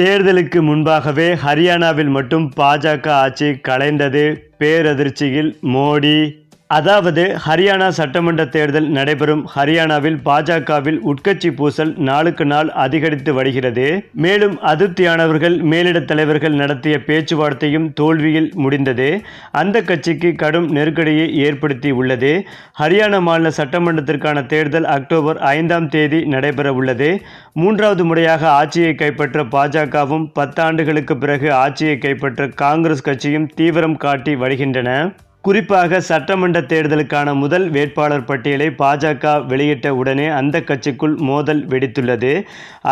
தேர்தலுக்கு முன்பாகவே ஹரியானாவில் மட்டும் பாஜக ஆட்சி கலைந்தது. பேரதிர்ச்சியில் மோடி அதாவது ஹரியானா சட்டமன்ற தேர்தல் நடைபெறும் ஹரியானாவில் பாஜகவில் உட்கட்சி பூசல் நாளுக்கு நாள் அதிகரித்து வருகிறது. மேலும் அதிருப்தியானவர்கள் மேலிட தலைவர்கள் நடத்திய பேச்சுவார்த்தையும் தோல்வியில் முடிந்தது. அந்த கட்சிக்கு கடும் நெருக்கடியை ஏற்படுத்தி உள்ளது. ஹரியானா மாநில சட்டமன்றத்திற்கான தேர்தல் அக்டோபர் ஐந்தாம் தேதி நடைபெற உள்ளது. மூன்றாவது முறையாக ஆட்சியை கைப்பற்ற பாஜகவும் பத்தாண்டுகளுக்கு பிறகு ஆட்சியை கைப்பற்ற காங்கிரஸ் கட்சியும் தீவிரம் காட்டி வருகின்றன. குறிப்பாக சட்டமன்ற தேர்தலுக்கான முதல் வேட்பாளர் பட்டியலை பாஜக வெளியிட்ட உடனே அந்த கட்சிக்குள் மோதல் வெடித்துள்ளது.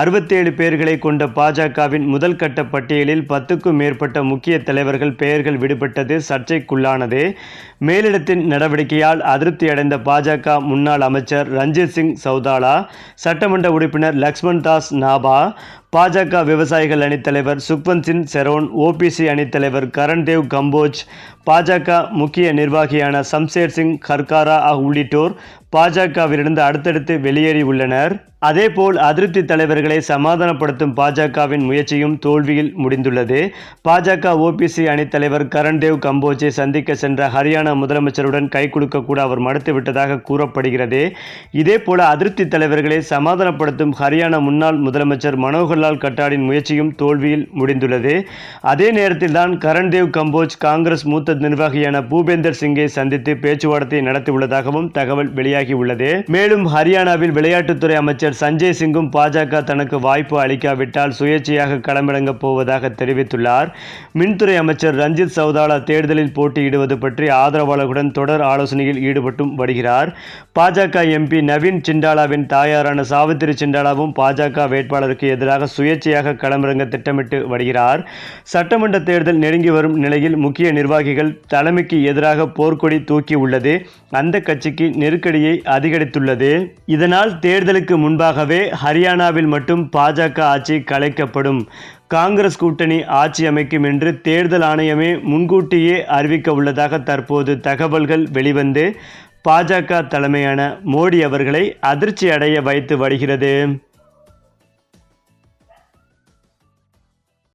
அறுபத்தேழு பேர்களை கொண்ட பாஜகவின் முதல் கட்ட பட்டியலில் பத்துக்கும் மேற்பட்ட முக்கிய தலைவர்கள் பெயர்கள் விடுபட்டது சர்ச்சைக்குள்ளானது. மேலிடத்தின் நடவடிக்கையால் அதிருப்தி அடைந்த பாஜக முன்னாள் அமைச்சர் ரஞ்சித் சிங் சௌதாலா சட்டமன்ற உறுப்பினர் லக்ஷ்மண் தாஸ் நாபா பாஜக விவசாயிகள் அணித்தலைவர் சுக்வந்த் சிங் செரோன் ஓபிசி அணித்தலைவர் கரண்தேவ் கம்போஜ் பாஜக முக்கிய நிர்வாகியான சம்சேர் சிங் கர்காரா உள்ளிட்டோர் பாஜகவிலிருந்து அடுத்தடுத்து வெளியேறி உள்ளனர். அதேபோல் அதிருப்தி தலைவர்களை சமாதானப்படுத்தும் பாஜகவின் முயற்சியும் தோல்வியில் முடிந்துள்ளது. பாஜக ஓபிசி அணித்தலைவர் கரண்தேவ் கம்போஜை சந்திக்க சென்ற ஹரியானா முதலமைச்சருடன் கை கொடுக்க கூட அவர் மறுத்துவிட்டதாக கூறப்படுகிறது. இதேபோல அதிருப்தி தலைவர்களை சமாதானப்படுத்தும் ஹரியானா முன்னாள் முதலமைச்சர் மனோகர்லால் கட்டாரின் முயற்சியும் தோல்வியில் முடிந்துள்ளது. அதே நேரத்தில் தான் கரண்தேவ் கம்போஜ் காங்கிரஸ் மூத்த நிர்வாகியான பூபேந்தர் சிங்கை சந்தித்து பேச்சுவார்த்தை நடத்தியுள்ளதாகவும் தகவல் வெளியாகி உள்ளது மேலும் ஹரியானாவில் விளையாட்டுத்துறை அமைச்சர் சஞ்சய் சிங்கும் பாஜக தனக்கு வாய்ப்பு அளிக்காவிட்டால் சுயேட்சையாக களமிறங்கப் போவதாக தெரிவித்துள்ளார். மின்துறை அமைச்சர் ரஞ்சித் சௌதாலா தேர்தலில் போட்டியிடுவது பற்றி ஆதரவாளர்களுடன் தொடர் ஆலோசனையில் ஈடுபட்டும் வருகிறார். பாஜக எம்பி நவீன் சிண்டாலாவின் தாயாரான சாவித்திரி சிண்டாலாவும் பாஜக வேட்பாளருக்கு எதிராக சுயேட்சையாக களமிறங்க திட்டமிட்டு வருகிறார். சட்டமன்ற தேர்தல் நெருங்கி வரும் நிலையில் முக்கிய நிர்வாகிகள் தலைமைக்கு எதிராக போர்க்கொடி தூக்கி உள்ளது அந்த கட்சிக்கு நெருக்கடியை அதிகரித்துள்ளது. இதனால் தேர்தலுக்கு முன்பாகவே ஹரியானாவில் மட்டும் பாஜக ஆட்சி கலைக்கப்படும். காங்கிரஸ் கூட்டணி ஆட்சி அமைக்கும் என்று தேர்தல் ஆணையமே முன்கூட்டியே அறிவிக்க உள்ளதாக தற்போது தகவல்கள் வெளிவந்து பாஜக தலைமையான மோடி அவர்களை அதிர்ச்சி அடைய வைத்து வருகிறது.